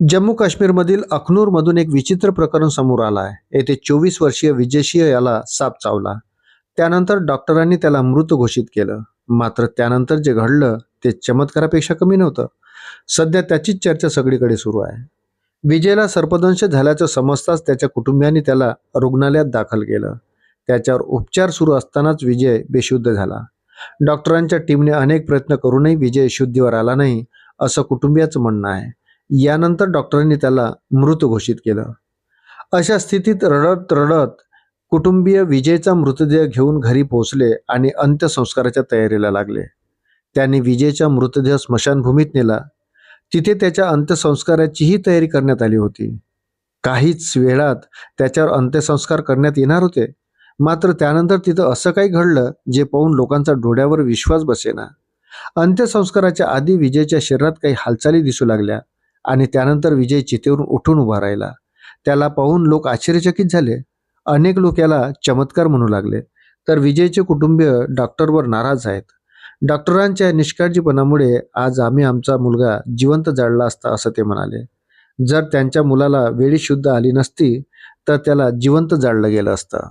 जम्मू काश्मीरमधील अखनूरमधून एक विचित्र प्रकरण समोर आलं आहे येथे चोवीस वर्षीय विजयसिंह याला साप चावला. त्यानंतर डॉक्टरांनी त्याला मृत घोषित केलं. मात्र त्यानंतर जे घडलं ते चमत्कारापेक्षा कमी नव्हतं. सध्या त्याचीच चर्चा सगळीकडे सुरू आहे. विजयला सर्पदंश झाल्याचं समजताच त्याच्या कुटुंबियांनी त्याला रुग्णालयात दाखल केलं. त्याच्यावर उपचार सुरू असतानाच विजय बेशुद्ध झाला. डॉक्टरांच्या टीमने अनेक प्रयत्न करूनही विजय शुद्धीवर आला नाही असं कुटुंबियाचं म्हणणं आहे. यानंतर डॉक्टरांनी त्याला मृत घोषित केलं. अशा स्थितीत रडत रडत कुटुंबीय विजयचा मृतदेह घेऊन घरी पोहोचले आणि अंत्यसंस्काराच्या तयारीला लागले. त्यांनी विजयचा मृतदेह स्मशानभूमीत नेला. तिथे त्याच्या अंत्यसंस्काराचीही तयारी करण्यात आली होती. काहीच वेळात त्याच्यावर अंत्यसंस्कार करण्यात येणार होते. मात्र त्यानंतर तिथं असं काही घडलं जे पाहून लोकांचा डोळ्यावर विश्वास बसेना. अंत्यसंस्काराच्या आधी विजयच्या शरीरात काही हालचाली दिसू लागल्या. आणि त्यानंतर विजय चितेवरून उठून उभा राहिला. त्याला पाहून लोक आश्चर्यचकित झाले. अनेक लोक याला चमत्कार म्हणू लागले. तर विजयचे कुटुंबीय डॉक्टरवर नाराज आहेत. डॉक्टरांच्या निष्काळजीपणामुळे आज आम्ही आमचा मुलगा जिवंत जाळला असता असं ते म्हणाले. जर त्यांच्या मुलाला वेळी शुद्ध आली नसती तर त्याला जिवंत जाळलं गेलं असतं.